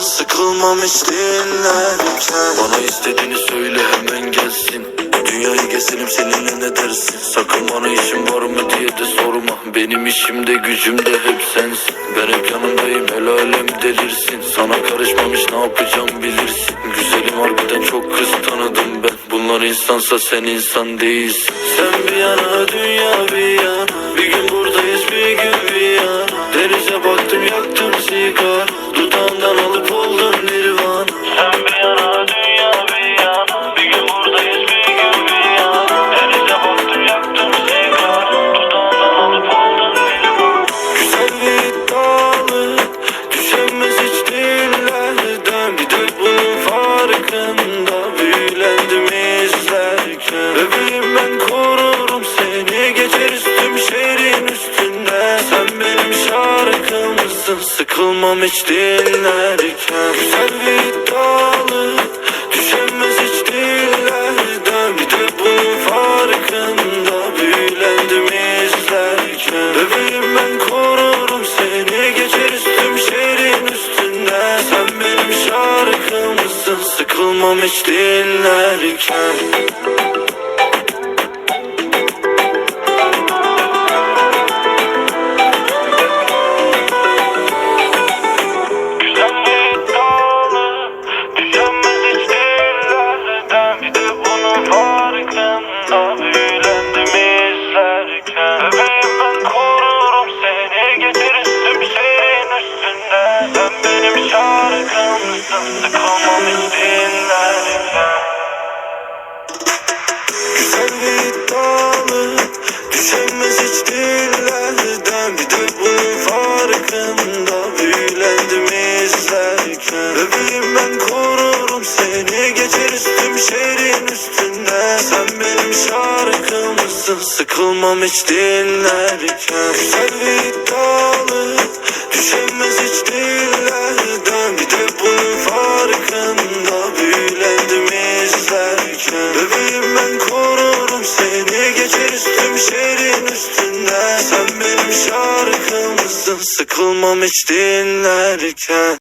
Sıkılmam hiç dinlerken. Bana istediğini söyle hemen gelsin. Dünyayı gezelim seninle ne dersin? Sakın bana işim var mı diye de sorma. Benim işimde gücümde hep sensin. Ben hep yanındayım el alem delirsin. Sana karışmamış ne yapacağım bilirsin. Güzelim harbiden çok kız tanıdım ben. Bunlar insansa sen insan değilsin. Sen bir yana dünya bir yana Sıkılmam hiç dinlerken. Güzel bir iddialı Düşenmez hiç dillerden. Bir de bunun farkında Büyülendim izlerken. Bebeğim ben korurum seni Geçer üstüm şehrin üstünde. Sen benim şarkımsın Sıkılmam hiç dinlerken şarkımsın Sıkılmam hiç dinlerken. Güzel bir iddialı Düşenmez hiç dillerden Bir bunun farkında Büyülendim izlerken Bebeğim ben korurum seni Geçer üstüm şehrin üstünde Sen benim şarkımsın Sıkılmam hiç dinlerken Güzel bir üstüm şehrin üstünde Sen benim şarkımsın Sıkılmam hiç dinlerken